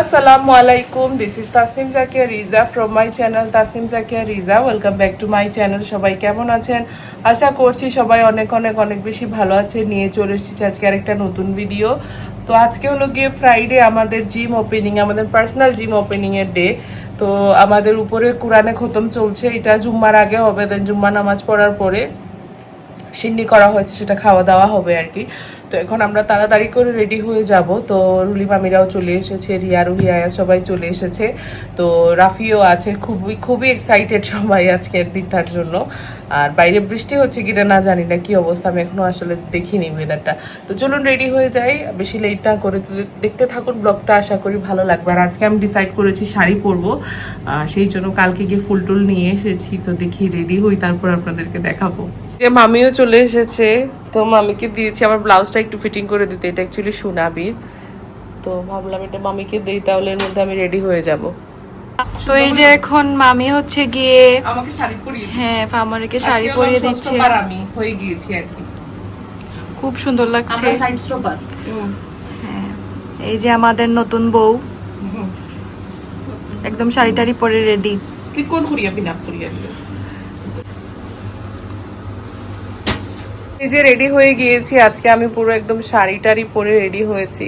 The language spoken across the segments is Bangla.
আসসালামু আলাইকুম this is Tasnim Zakia Riza from my channel Tasnim Zakia Riza welcome back to my channel সবাই কেমন আছেন? আশা করছি সবাই অনেক অনেক অনেক বেশি ভালো আছে নিয়ে চলে এসেছি আজকে আরেকটা নতুন ভিডিও তো আজকে হলো গিয়ে ফ্রাইডে আমাদের জিম ওপেনিং আমাদের পার্সোনাল জিম ওপেনিং এর ডে তো আমাদের উপরে কোরআনে খতম চলছে। এটা জুম্মার আগে হবে দেন জুম্মা নামাজ পড়ার পরে সিন্নি করা হয়েছে, সেটা খাওয়া দাওয়া হবে আর কি। তো এখন আমরা তাড়াতাড়ি করে রেডি হয়ে যাব। তো রুলি মামিরাও চলে এসেছে, রিয়া রুহি আয়া সবাই চলে এসেছে। তো রাফিও আছে, খুবই খুবই এক্সাইটেড সবাই আজকের দিনটার জন্য। আর বাইরে বৃষ্টি হচ্ছে কিনা না জানি না, কি অবস্থা আমি এখনও আসলে দেখিনি ওয়েদারটা তো চলুন রেডি হয়ে যাই, বেশি লেট না করে দেখতে থাকুন ব্লগটা আশা করি ভালো লাগবে। আর আজকে আমি ডিসাইড করেছি শাড়ি পরবো। সেই জন্য কালকে গিয়ে ফুল টুল নিয়ে এসেছি, তো দেখি রেডি হই, তারপর আপনাদেরকে দেখাবো। যে মামিও চলে এসেছে। তো মামিকে দিয়েছি আমার ব্লাউজটা একটু ফিটিং করে দিতে। এটা অ্যাকচুয়ালি সোনাবির। তো ভাবলাম এটা মামিকে দিই তাহলে এর মধ্যে আমি রেডি হয়ে যাব। তো এই যে এখন মামি হচ্ছে গিয়ে আমাকে শাড়ি পরিয়ে হ্যাঁ ফামারিকে শাড়ি পরিয়ে দিচ্ছে। ষষ্ঠবার আমি হয়ে গিয়েছি আর কি। খুব সুন্দর লাগছে। সাইড স্টপার হ্যাঁ। এই যে আমাদের নতুন বউ। একদম শাড়ি টাড়ি পরে রেডি স্লিপ কোন করিয়া আপ করিয়া এই যে রেডি হয়ে গিয়েছি, আজকে আমি পুরো একদম শাড়ি টাড়ি পরে রেডি হয়েছি।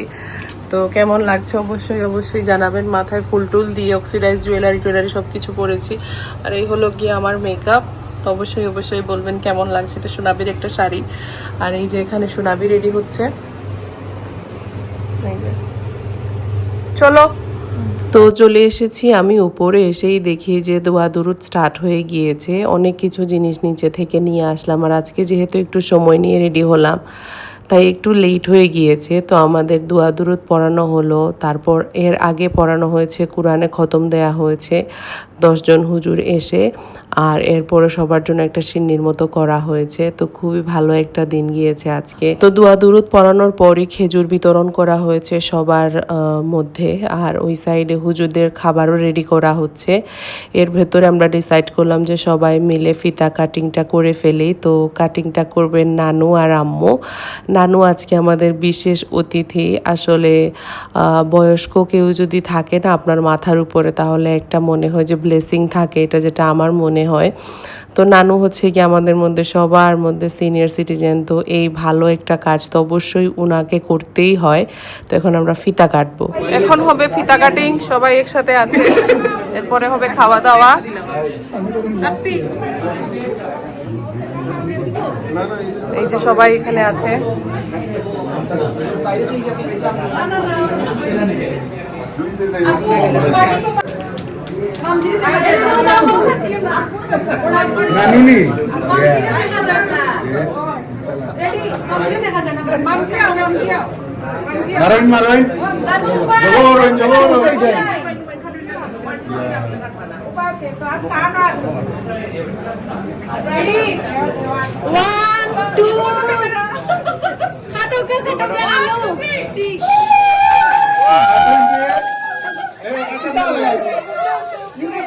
তো কেমন লাগছে অবশ্যই অবশ্যই জানাবেন। মাথায় ফুল টুল দিয়ে অক্সিডাইজ জুয়েলারি টুয়েলারি সব কিছু পরেছি। আর এই হলো গিয়ে আমার মেকআপ তো অবশ্যই অবশ্যই বলবেন কেমন লাগছে। এটা সোনাবির একটা শাড়ি। আর এই যে এখানে সোনাবি রেডি হচ্ছে। এই যে। চলো তো চলে এসেছি আমি উপরে এসেই দেখি যে দোয়া দুরুদ স্টার্ট হয়ে গিয়েছে। অনেক কিছু জিনিস নিচে থেকে নিয়ে আসলাম আর আজকে যেহেতু একটু সময় নিয়ে রেডি হলাম, তাই একটু লেট হয়ে গিয়েছে। তো আমাদের দোয়া দুরুদ পড়ানো হলো, তারপর এর আগে পড়ানো হয়েছে, কোরআনে খতম দেয়া হয়েছে দশজন হুজুর এসে। আর এরপরে সবার জন্য একটা সিন্নির মতো করা হয়েছে। তো খুবই ভালো একটা দিন গিয়েছে আজকে। তো দোয়া দুরুদ পড়ানোর পরই খেজুর বিতরণ করা হয়েছে সবার মধ্যে। আর ওই সাইডে হুজুরদের খাবারও রেডি করা হচ্ছে। এর ভেতরে আমরা ডিসাইড করলাম যে সবাই মিলে ফিতা কাটিংটা করে ফেলি। তো কাটিংটা করবেন নানু আর আম্মু। নানু আজকে আমাদের বিশেষ অতিথি। আসলে বয়স্ক কেউ যদি থাকে না আপনার মাথার উপরে, তাহলে একটা মনে হয় যে ব্লেসিং থাকে। এটা যেটা আমার মনে হয়। তো নানু হচ্ছে কি আমাদের মধ্যে সবার মধ্যে সিনিয়র সিটিজেন তো এই ভালো একটা কাজ তো অবশ্যই উনাকে করতেই হয়। তো এখন আমরা ফিতা কাটবো। এখন হবে ফিতা কাটিং সবাই একসাথে আছে। এরপরে হবে খাওয়া দাওয়া। এই যে সবাই এখানে আছে। নানুনি নারায়ণ নারায়ণ জবরন জবরন আমাই নামাই আইওতে Ayo Bitri ayo. কুটেরো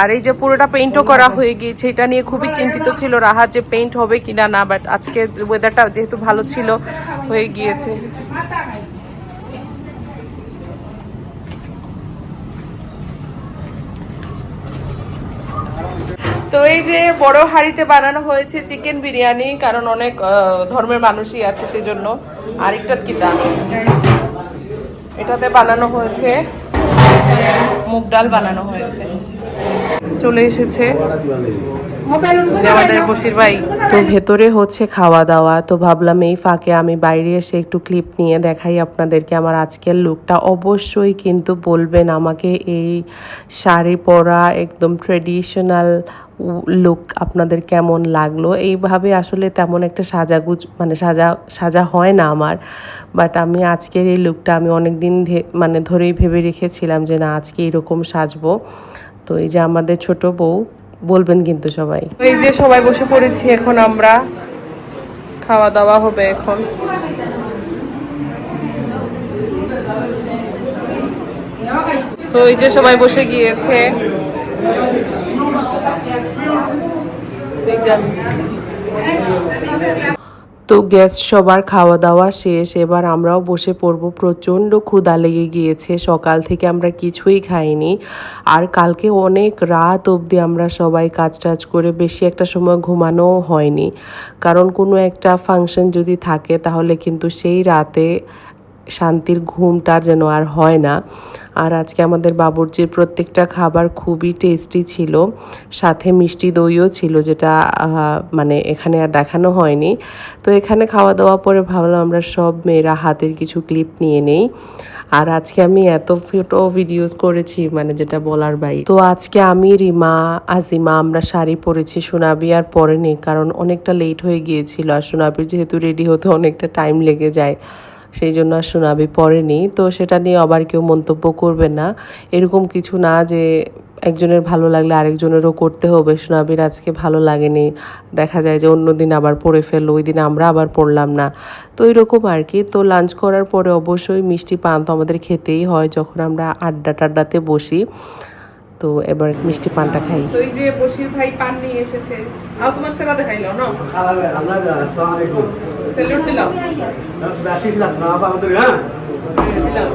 আর এই যে পুরোটা পেইন্টও করা হয়ে গিয়েছে এটা নিয়ে খুবই চিন্তিত ছিল রাহা যে পেইন্ট হবে কিনা না বাট আজকে ওয়েদারটা যেহেতু ভালো ছিল হয়ে গিয়েছে। তো এই যে বড় হাঁড়িতে বানানো হয়েছে চিকেন বিরিয়ানি কারণ অনেক ধর্মের মানুষই আছে সেজন্য। আরেকটা কি দাম? এটাতে বানানো হয়েছে মুগ ডাল বানানো হয়েছে। চলে এসেছে তো ভেতরে হচ্ছে খাওয়া দাওয়া। তো ভাবলাম এই ফাঁকে আমি বাইরে এসে একটু ক্লিপ নিয়ে দেখাই আপনাদেরকে আমার আজকের লুকটা অবশ্যই কিন্তু বলবেন আমাকে এই শাড়ি পরা একদম ট্রেডিশনাল লুক আপনাদের কেমন লাগল? এইভাবে আসলে তেমন একটা সাজাগুজ মানে সাজা সাজা হয় না আমার। বাট আমি আজকের এই লুকটা আমি অনেক দিন মানে ধরেই ভেবে রেখেছিলাম যে না, আজকে এরকম সাজবো। তো এই যে আমাদের ছোট বউ বলবেন কিন্তু সবাই। এই যে সবাই বসে পড়েছি, এখন আমরা খাওয়া দাওয়া হবে এখন। তো এই যে সবাই বসে গিয়েছে। এই। তো গ্যাস সবার খাওয়া দাওয়া শেষ, এবার আমরাও বসে পড়ব। প্রচণ্ড ক্ষুদা লেগে গিয়েছে, সকাল থেকে আমরা কিছুই খাইনি। আর কালকে অনেক রাত অবধি আমরা সবাই কাজ টাজ করে বেশি একটা সময় ঘুমানোও হয়নি। কারণ কোনো একটা ফাংশন যদি থাকে, তাহলে কিন্তু সেই রাতে শান্তির ঘুমটা যেন আর হয় না। আর আজকে আমাদের বাবুর্চির প্রত্যেকটা খাবার খুবই টেস্টি ছিল। সাথে মিষ্টি দইও ছিল যেটা মানে এখানে আর দেখানো হয়নি। তো এখানে খাওয়া দাওয়া পরে ভাবলাম আমরা সব মেয়েরা হাতের কিছু ক্লিপ নিয়ে নেই। আর আজকে আমি এত ফটো ভিডিওস করেছি মানে যেটা বলার বাইরে তো আজকে আমি রিমা, আজিমা, আমরা শাড়ি পরেছি সোনাবি আর পরেনি, কারণ অনেকটা লেট হয়ে গিয়েছিল। আর সোনাবির যেহেতু রেডি হতে অনেকটা টাইম লেগে যায়। সেই জন্য আর সোনাবি পড়েনি। তো সেটা নিয়ে আবার কেউ মন্তব্য করবে না। এরকম কিছু না যে একজনের ভালো লাগলে আরেকজনেরও করতে হবে। সোনাবির আজকে ভালো লাগেনি। দেখা যায় যে অন্য দিন আবার পড়ে ফেলল, ওই দিন আমরা আবার পড়লাম না। তো এরকম আর কি। তো লাঞ্চ করার পরে অবশ্যই মিষ্টি পান তো আমাদের খেতেই হয়। যখন আমরা আড্ডা টাড্ডাতে বসি তো এবার মিষ্টি পানটা খাই। তো এই যে বসির ভাই পান নিয়ে এসেছে আর তোমার সেরা দেখাইলো না? খালাবে আমরা আসসালামু আলাইকুম সেলুট দিলাম। রাশি লাত না আমাদের হ্যাঁ দিলাম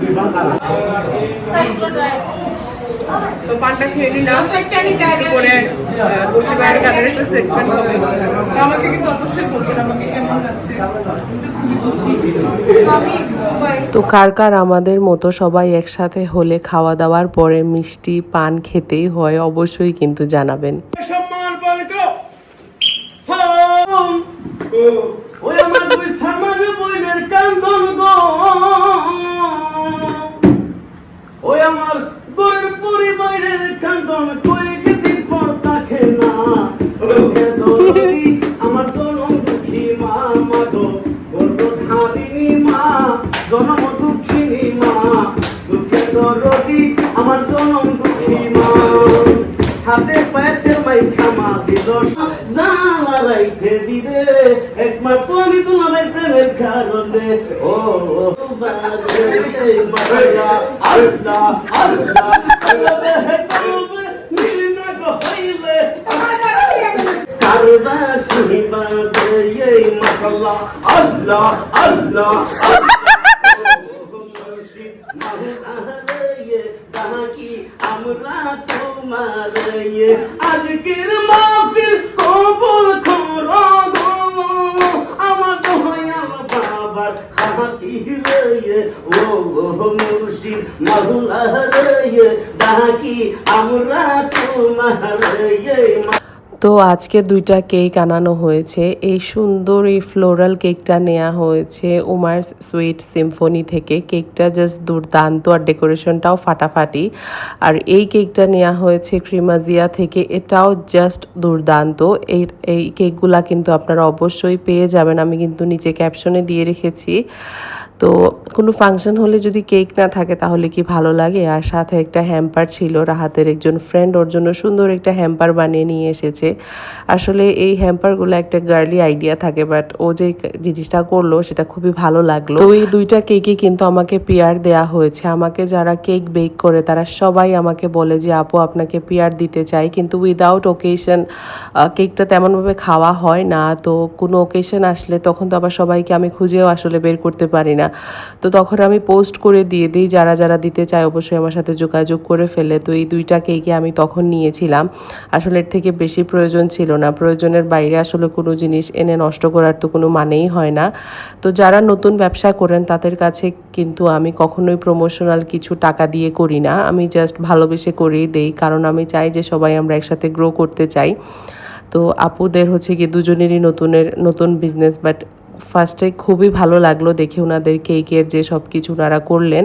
দুই ভাগ তো পানটা খেয়ে নিলাম। করে বসে বাইরে গানের একটা সেগমেন্ট হবে। তো আমাকে কিন্তু অবশ্যই বলবেন আমাকে কেমন লাগছে? তো কার কার আমাদের মতো সবাই একসাথে হলে খাওয়া দাওয়ার পরে মিষ্টি পান খেতেই হয় অবশ্যই কিন্তু জানাবেন। সম্মান পালিত ওই আমার দুই সামান বইনের কান্দন গো ওই আমার গরের পরিবারের আমার জনম দুঃখী মা মা গো। গর্ব ধারিণী মা মা। দুঃখে দরদি আমার জনম দুঃখী মা। হাতে পায়েতে মাই খামা দিল দিবে। একবার তুমি তোমার প্রেমের কারণে। ও আল্লাহ আল্লাহ আমরা তোমার আজকের মাহফিল বাকি আমরা তো আজকে দুইটা কেক আনানো হয়েছে। এই সুন্দর এই ফ্লোরাল কেকটা নেওয়া হয়েছে উমার সুইট সিম্ফনি থেকে। কেকটা জাস্ট দুর্দান্ত আর ডেকোরেশনটাও ফাটাফাটি। আর এই কেকটা নেওয়া হয়েছে ক্রিমাজিয়া থেকে। এটাও জাস্ট দুর্দান্ত। এই এই কেকগুলা কিন্তু আপনারা অবশ্যই পেয়ে যাবেন। আমি কিন্তু নিচে ক্যাপশনে দিয়ে রেখেছি। তো কোনো ফাংশন হলে যদি কেক না থাকে তাহলে কি ভালো লাগে? আর সাথে একটা হ্যাম্পার ছিল, রাহাতের একজন ফ্রেন্ড ওর জন্য সুন্দর একটা হ্যাম্পার বানিয়ে নিয়ে এসেছে। আসলে এই হ্যাম্পারগুলো একটা গার্লি আইডিয়া থাকে বাট ও যে জিনিসটা করল সেটা খুবই ভালো লাগল। তো এই দুইটা কেকই কিন্তু আমাকে পিয়ার দেয়া হয়েছে। আমাকে যারা কেক বেক করে তারা সবাই আমাকে বলে যে, আপু, আপনাকে পিয়ার দিতে চাই। কিন্তু উইদাউট ওকেশন কেকটা তেমনভাবে খাওয়া হয় না। তো কোনো ওকেশন আসলে তখন তো আবার সবাইকে আমি খুঁজেও আসলে বের করতে পারি না। না। তো তখন আমি পোস্ট করে দিয়ে দিই, যারা যারা দিতে চায় অবশ্যই আমার সাথে যোগাযোগ করে ফেলে। তো এই দুইটা কেকই আমি তখন নিয়েছিলাম। আসলে এর থেকে বেশি প্রয়োজন ছিল না। প্রয়োজনের বাইরে আসলে কোনো জিনিস এনে নষ্ট করার তো কোনো মানেই হয় না। তো যারা নতুন ব্যবসা করেন, তাদের কাছে কিন্তু আমি কখনোই প্রমোশনাল কিছু টাকা দিয়ে করি না। আমি জাস্ট ভালোবেসে করেই দেই। কারণ আমি চাই যে সবাই আমরা একসাথে গ্রো করতে চাই। তো আপুদের হচ্ছে গিয়ে দুজনেরই নতুনের, নতুন বিজনেস বাট ফার্স্টে খুবই ভালো লাগল দেখে ওনাদের কেকের যে সব কিছু ওনারা করলেন।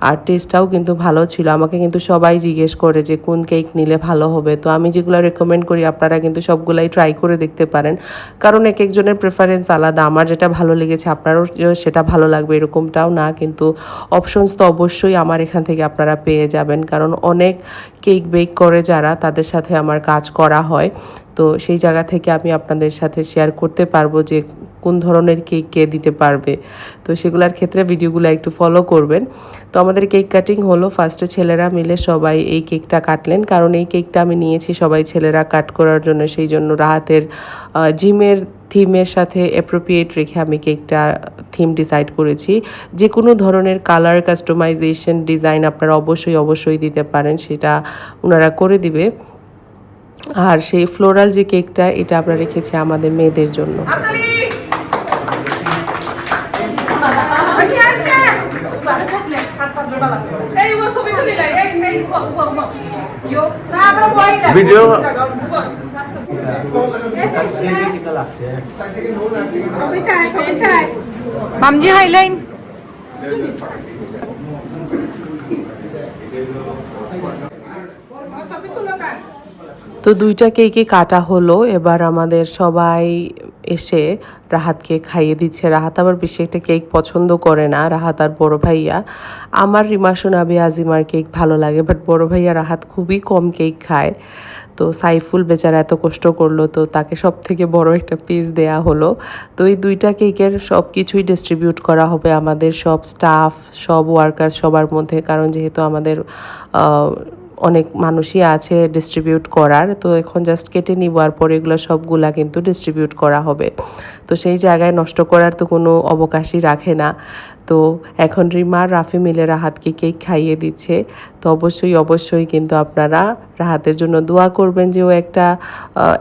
আর টেস্টটাও কিন্তু ভালো ছিল। আমাকে কিন্তু সবাই জিজ্ঞেস করে যে, কোন কেক নিলে ভালো হবে? তো আমি যেগুলো রেকমেন্ড করি, আপনারা কিন্তু সবগুলাই ট্রাই করে দেখতে পারেন। কারণ এক একজনের প্রেফারেন্স আলাদা। আমার যেটা ভালো লেগেছে, আপনারও সেটা ভালো লাগবে, এরকমটাও না। কিন্তু অপশনস তো অবশ্যই আমার এখান থেকে আপনারা পেয়ে যাবেন। কারণ অনেক কেক বেক করে যারা, তাদের সাথে আমার কাজ করা হয়। তো সেই জায়গা থেকে আমি আপনাদের সাথে শেয়ার করতে পারব যে কোন ধরনের কেক কে দিতে পারবে। তো সেগুলোর ক্ষেত্রে ভিডিওগুলো একটু ফলো করবেন। তো আমাদের কেক কাটিং হলো ফার্স্টে ছেলেরা মিলে সবাই এই কেকটা কাটলেন। কারণ এই কেকটা আমি নিয়েছি সবাই ছেলেরা কাট করার জন্য, সেই জন্য রাহাতের জিমের থিমের সাথে অ্যাপ্রোপ্রিয়েট রেখে আমি কেকটা থিম ডিসাইড করেছি। যে কোনো ধরনের কালার কাস্টমাইজেশন ডিজাইন আপনারা অবশ্যই অবশ্যই দিতে পারেন, সেটা ওনারা করে দিবে। আর সেই ফ্লোরাল যে কেকটা এটা আমরা রেখেছি আমাদের মেয়েদের জন্য। ভিডিও মামজি হাইলাইন তো দুইটা কেকই কাটা হলো। এবার আমাদের সবাই এসে রাহাতকে খাইয়ে দিচ্ছে। রাহাত আবার বেশি একটা কেক পছন্দ করে না, রাহাত আর বড় ভাইয়া। আমার রিমা সোনাবি আজিমার কেক ভালো লাগে বাট বড় ভাইয়া রাহাত খুবই কম কেক খায়। তো সাইফুল বেচারা এত কষ্ট করল, তো তাকে সব থেকে বড় একটা পিস দেয়া হলো। তো এই দুইটা কেকের সব কিছুই ডিস্ট্রিবিউট করা হবে আমাদের সব স্টাফ সব ওয়ার্কার সবার মধ্যে, কারণ যেহেতু আমাদের অনেক মানুষই আছে ডিস্ট্রিবিউট করার, তো এখন জাস্ট কেটে নিব আর পরে এগুলো সবগুলা কিন্তু ডিস্ট্রিবিউট করা হবে। তো সেই জায়গায় নষ্ট করার তো কোনো অবকাশই রাখে না। তো এখন রিমার রাফি মিলে রাহাতকে কেক খাইয়ে দিচ্ছে। তো অবশ্যই অবশ্যই কিন্তু আপনারা রাহাতের জন্য দোয়া করবেন যে ও একটা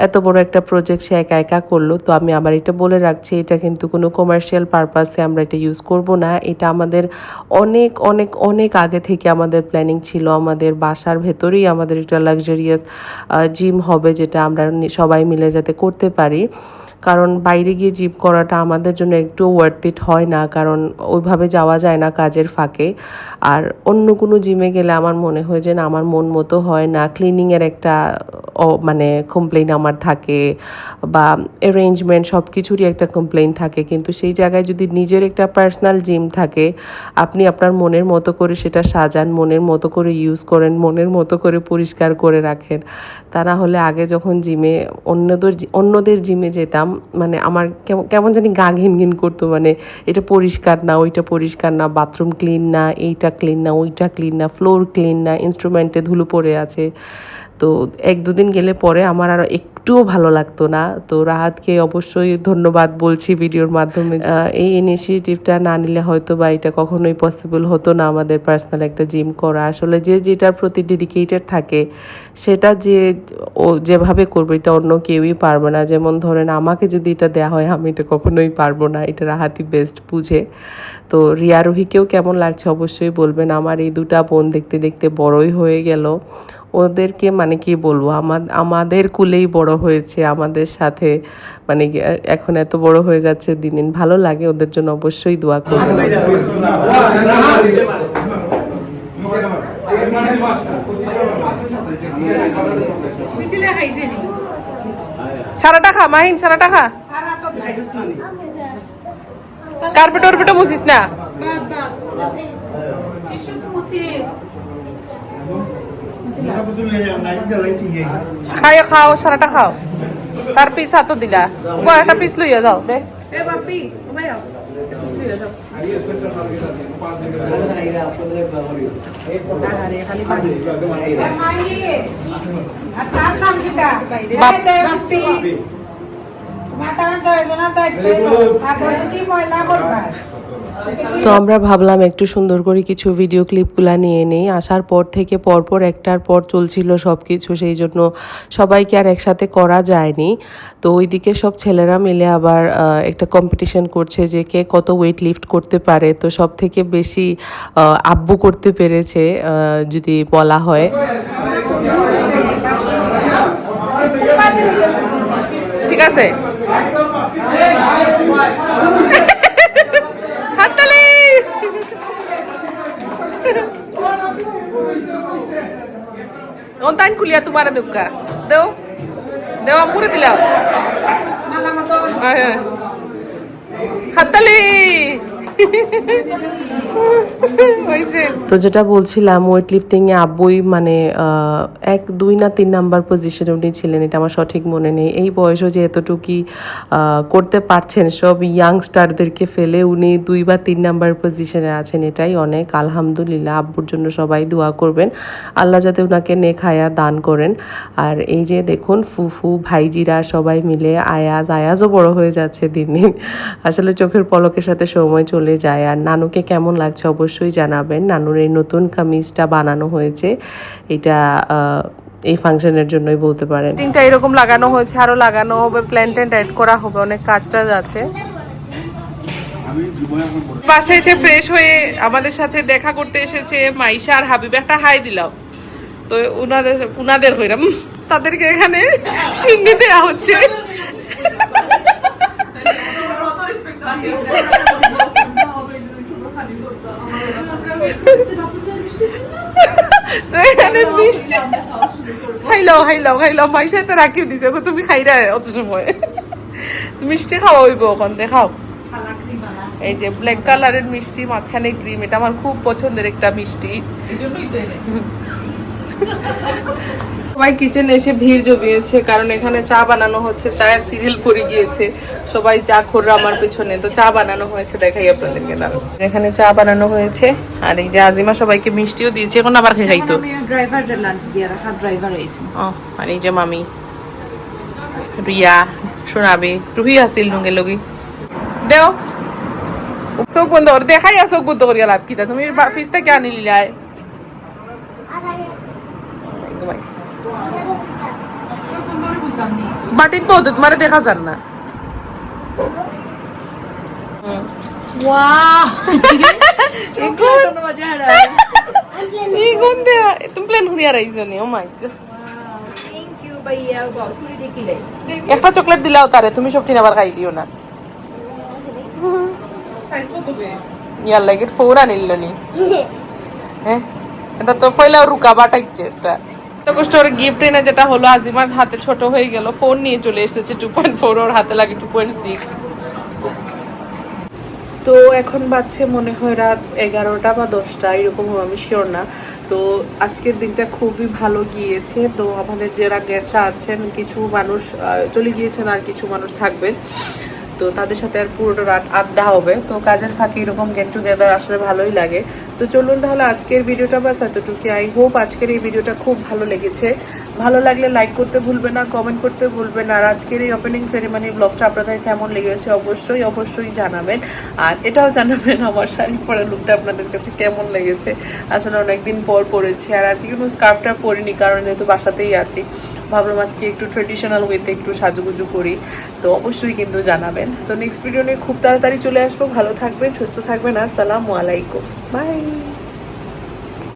এত বড় একটা প্রজেক্ট সে একা একা করল। তো আমি আবার এটা বলে রাখছি, এটা কিন্তু কোনো কমার্শিয়াল পারপাসে আমরা এটা ইউজ করব না। এটা আমাদের অনেক অনেক অনেক আগে থেকে আমাদের প্ল্যানিং ছিল। আমাদের বাসার ভেতরেই আমাদের একটা লাক্সারিয়াস জিম হবে যেটা আমরা সবাই মিলে যাতে করতে পারি। কারণ বাইরে গিয়ে জিম করাটা আমাদের জন্য একটু ওয়ার্থ ইট হয় না, কারণ ওইভাবে যাওয়া যায় না কাজের ফাঁকে। আর অন্য কোনো জিমে গেলে আমার মনে হয় যে না, আমার মন মতো হয় না। ক্লিনিংয়ের একটা মানে কমপ্লেন আমার থাকে বা অ্যারেঞ্জমেন্ট সব কিছুরই একটা কমপ্লেন থাকে। কিন্তু সেই জায়গায় যদি নিজের একটা পার্সোনাল জিম থাকে, আপনি আপনার মনের মতো করে সেটা সাজান, মনের মতো করে ইউজ করেন, মনের মতো করে পরিষ্কার করে রাখেন। তা না হলে আগে যখন জিমে অন্যদের অন্যদের জিমে যেতাম মানে আমার কেমন কেমন জানি গা ঘিন ঘিন করতো মানে এটা পরিষ্কার না, ওইটা পরিষ্কার না বাথরুম ক্লিন না, এইটা ক্লিন না, ওইটা ক্লিন না ফ্লোর ক্লিন না ইনস্ট্রুমেন্টে ধুলো পড়ে আছে। তো এক দুদিন গেলে পরে আমার আর একটুও ভালো লাগতো না। তো রাহাতকে অবশ্যই ধন্যবাদ বলছি ভিডিওর মাধ্যমে এই ইনিশিয়েটিভটা না নিলে হয়তো বা এটা কখনোই পসিবল হতো না আমাদের পার্সোনাল একটা জিম করা। আসলে যে যেটার প্রতি ডেডিকেটেড থাকে, সেটা যে ও যেভাবে করবে এটা অন্য কেউই পারবে না। যেমন ধরেন আমাকে যদি এটা দেওয়া হয়, আমি এটা কখনোই পারব না। এটা রাহাতি বেস্ট বুঝে। তো রিয়া রুহিকেও কেমন লাগছে অবশ্যই বলবেন। আমার এই দুটা বোন দেখতে দেখতে বড়ই হয়ে গেল। ওদেরকে মানে কি বলব? আমার, আমাদের কুলেই বড় হয়েছে, আমাদের সাথে মানে এখন এত বড় হয়ে যাচ্ছে দিন দিন, ভালো লাগে ওদের জন্য অবশ্যই দোয়া করবেন। সারাটা খা, মাহিন খা। সারা না? কার্পেট ওরপেটও মুছিস। না বাদ বাদ টিস্যু তো মুছিস খাই খাও সারাটা খাও। তার পিস হাতও দিলা। ওপর একটা পিস লইয়া যাও দে। মাতার দয়জনের দায়িত্ব সাধারণ কি ময়লা করবা তো আমরা ভাবলাম একটু সুন্দর করে কিছু ভিডিও ক্লিপগুলো নিয়ে নেই। আসার পর থেকে পরপর একটার পর চলছিল সব কিছু সেই জন্য সবাইকে আর একসাথে করা যায়নি। তো ওইদিকে সব ছেলেরা মিলে আবার একটা কম্পিটিশন করছে যে কে কত ওয়েট লিফট করতে পারে। তো সব থেকে বেশি আব্বু করতে পেরেছে যদি বলা হয়। ঠিক আছে হাততালি অন্তাইন খুলিয়া তোমার দুঃখা দেও। দেও পুরে হ্যাঁ। হাততালি। তো যেটা বলছিলাম ওয়েট লিফটিং এ আব্বুই মানে এক, দুই না তিন নাম্বার পজিশনে উনি ছিলেন, এটা আমার সঠিক মনে নেই। এই বয়সও যে এতটুকু করতে পারছেন, সব ইয়াংস্টারদেরকে ফেলে উনি দুই বা তিন নাম্বার পজিশনে আছেন, এটাই অনেক। আলহামদুলিল্লাহ, আব্বুর জন্য সবাই দোয়া করবেন। আল্লাহ যাতে ওনাকে নেখায়া দান করেন। আর এই যে দেখুন, ফুফু, ভাইজিরা সবাই মিলে আয়াজ, আয়াজও বড় হয়ে যাচ্ছে দিন দিন। আসলে চোখের পলকের সাথে সময় চলে যায়। আর নানুকে কেমন লাগছে অবশ্যই জানাবেন। নানুর এই নতুন কামিজটা বানানো হয়েছে। এটা এই ফাংশনের জন্যই বলতে পারেন। তিনটা এরকম লাগানো হয়েছে আরও লাগানো হবে প্ল্যান ট্যান্ট অ্যাড করা হবে অনেক কাজ টাজ আছে। বাসায় এসে ফ্রেশ হয়ে আমাদের সাথে দেখা করতে এসেছে মাইশা আর হাবিব। একটা হাই দিলাম। তো উনাদের উনাদের হইরাম তাদেরকে এখানে সিন্নি দেওয়া হচ্ছে তো এখানে মিষ্টি খাইলাও খাইলাও খাইলাও মাইশা তো রাখি দিছে। গো, তুমি খাইরা অত সময় তুমি মিষ্টি খাওয়া হইব ওখান দেখাও এই যে ব্ল্যাক কালারের মিষ্টি মাঝখানে ক্রিম এটা আমার খুব পছন্দের একটা মিষ্টি। সবাই কিচেনে এসে ভিড় জমিয়েছে কারণ এখানে চা বানানো হচ্ছে চায়ের সিরিয়াল পড়ে গিয়েছে। সবাই চা খোররা আমার পেছনে। তো চা বানানো হয়েছে দেখাই আপনাদেরকে দাঁড়াও এখানে চা বানানো হয়েছে আর এই যে আজিমা সবাইকে মিষ্টিও দিয়েছে এখন আবার খেয়ে খাইতো আর এই যে মামি। রিয়া শোনাবে রুহি আসিল নুঙ্গে লগি। দেও। চোখ বন্ধ দেখাই চোখ বন্ধ করিয়া লাভ কিতা তুমি ফিসটা কে আনি লিলাই বাটিত পৌঁছে তোমার দেখা যান না এই গুণ দেয়া তুমি প্লেন ঘুরিয়া রাইছো নি oh my God thank you ভাইয়া বাসুরি দেখিলে। একটা চকলেট দিলাও তারে তুমি সব আবার খাই দিও না। ইয়ার লাগে ফোর আনিল নি। হ্যাঁ? এটা তো ফয়লা রুকা বাটাইছে এটা। কষ্ট ওর গিফট এনে যেটা হলো, আজিমার হাতে ছোট হয়ে গেল ফোন নিয়ে চলে এসেছে টু পয়েন্ট ফোর ওর হাতে লাগে টু পয়েন্ট সিক্স তো এখন বাজছে মনে হয় রাত এগারোটা বা দশটা, এরকম আমি শিওর না। তো আজকের দিনটা খুবই ভালো গিয়েছে। তো আমাদের যারা গেস্টরা আছেন, কিছু মানুষ চলে গিয়েছেন আর কিছু মানুষ থাকবেন। তো তাদের সাথে আর পুরোটা রাত আড্ডা হবে। তো কাজের ফাঁকে এরকম গেট টুগেদার আসলে ভালোই লাগে। তো চলুন তাহলে আজকের ভিডিওটা বাস এতটুকু আই হোপ আজকের এই ভিডিওটা খুব ভালো লেগেছে। ভালো লাগলে লাইক করতে ভুলবে না কমেন্ট করতে ভুলবে না। আর আজকের এই ওপেনিং সেরেমনি ব্লগটা আপনাদের কেমন লেগেছে অবশ্যই অবশ্যই জানাবেন। আর এটাও জানাবেন আমার শাড়ি পরা লুকটা আপনাদের কাছে কেমন লেগেছে। আসলে অনেকদিন পর পরেছি, আর আজকে কোনো স্কার্ফটা পরিনি, কারণ যেহেতু বাসাতেই আছি। ভাবলাম আজকে একটু ট্রেডিশনাল ওয়েতে একটু সাজুগুজু করি, তো অবশ্যই কিন্তু জানাবেন। তো নেক্সট ভিডিও নিয়ে খুব তাড়াতাড়ি চলে আসব। ভালো থাকবেন, সুস্থ থাকবেন। আসসালামু আলাইকুম। বাই